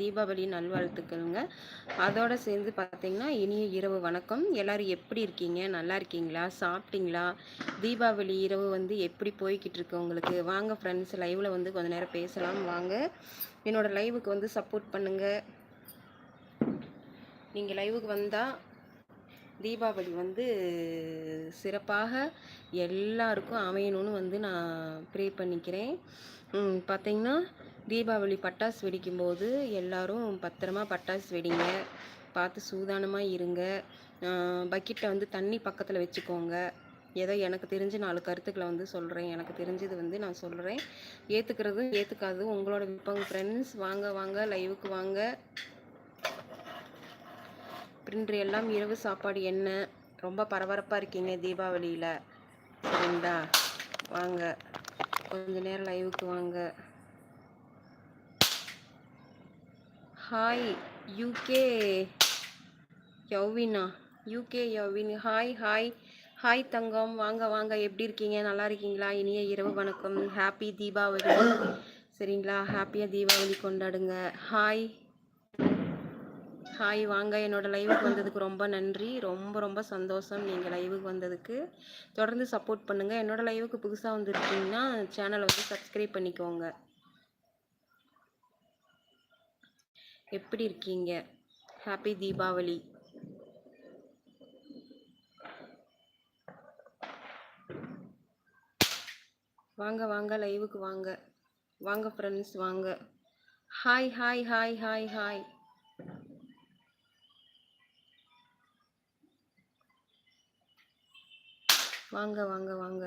தீபாவளி நல்வாழ்த்துக்கள்ங்க. அதோடு சேர்ந்து பார்த்தீங்கன்னா இனிய இரவு வணக்கம். எல்லோரும் எப்படி இருக்கீங்க? நல்லா இருக்கீங்களா? சாப்பிட்டீங்களா? தீபாவளி இரவு வந்து எப்படி போய்கிட்டு இருக்கு உங்களுக்கு? வாங்க ஃப்ரெண்ட்ஸ் லைவில் வந்து கொஞ்ச நேரம் பேசலாம். வாங்க. என்னோடய லைவுக்கு வந்து சப்போர்ட் பண்ணுங்கள் நீங்கள் லைவுக்கு வந்தால் தீபாவளி வந்து சிறப்பாக எல்லாருக்கும் அமையணும்னு வந்து நான் ப்ரே பண்ணிக்கிறேன். பார்த்தீங்கன்னா தீபாவளி பட்டாசு வெடிக்கும்போது எல்லோரும் பத்திரமா பட்டாசு வெடிங்க. பார்த்து சூதானமாக இருங்க. பக்கெட்டை வந்து தண்ணி பக்கத்தில் வச்சுக்கோங்க. ஏதோ எனக்கு தெரிஞ்ச நாலு கருத்துக்களை வந்து சொல்கிறேன் எனக்கு தெரிஞ்சது வந்து நான் சொல்கிறேன் ஏற்றுக்கிறதும் ஏற்றுக்காது உங்களோட விருப்பம். ஃப்ரெண்ட்ஸ் வாங்க வாங்க லைவுக்கு வாங்க. இன்று எல்லாம் இரவு சாப்பாடு என்ன? ரொம்ப பரபரப்பாக இருக்கீங்க தீபாவளியில். சரிங்களா? வாங்க. கொஞ்ச நேரம் லைவுக்கு வாங்க. ஹாய் யூகே யௌவினா யூகே யௌவின் ஹாய் ஹாய் ஹாய் தங்கம். வாங்க வாங்க. எப்படி இருக்கீங்க? நல்லா இருக்கீங்களா? இனிய இரவு வணக்கம். ஹாப்பி தீபாவளி. சரிங்களா? ஹாப்பியாக தீபாவளி கொண்டாடுங்க. ஹாய் ஹாய் வாங்க. என்னோட லைவுக்கு வந்ததுக்கு ரொம்ப நன்றி. ரொம்ப ரொம்ப சந்தோஷம் நீங்கள் லைவுக்கு வந்ததுக்கு. தொடர்ந்து சப்போர்ட் பண்ணுங்கள் என்னோடய லைவுக்கு புதுசாக வந்துருக்கீங்கன்னா சேனலை வந்து சப்ஸ்கிரைப் பண்ணிக்கோங்க. எப்படி இருக்கீங்க? ஹாப்பி தீபாவளி வாங்க வாங்க லைவுக்கு வாங்க. வாங்க ஃப்ரெண்ட்ஸ் வாங்க. Hi hi hi hi hi வாங்க வாங்க வாங்க.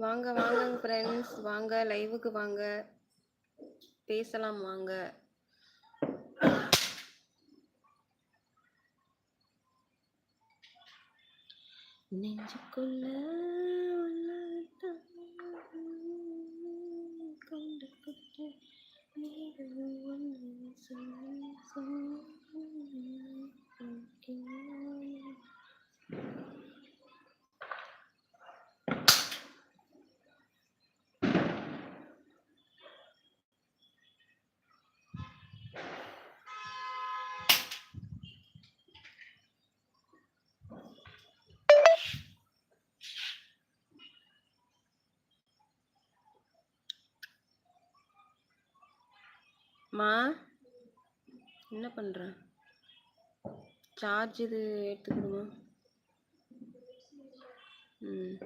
வாங்க வாங்க ஃப்ரெண்ட்ஸ் வாங்க லைவுக்கு வாங்க. பேசலாம் வாங்க. நெஞ்சுக்குள்ள கொண்டு மா என்ன பண்ணுறேன் சார்ஜ் இது எடுத்துக்கணுமா ம்.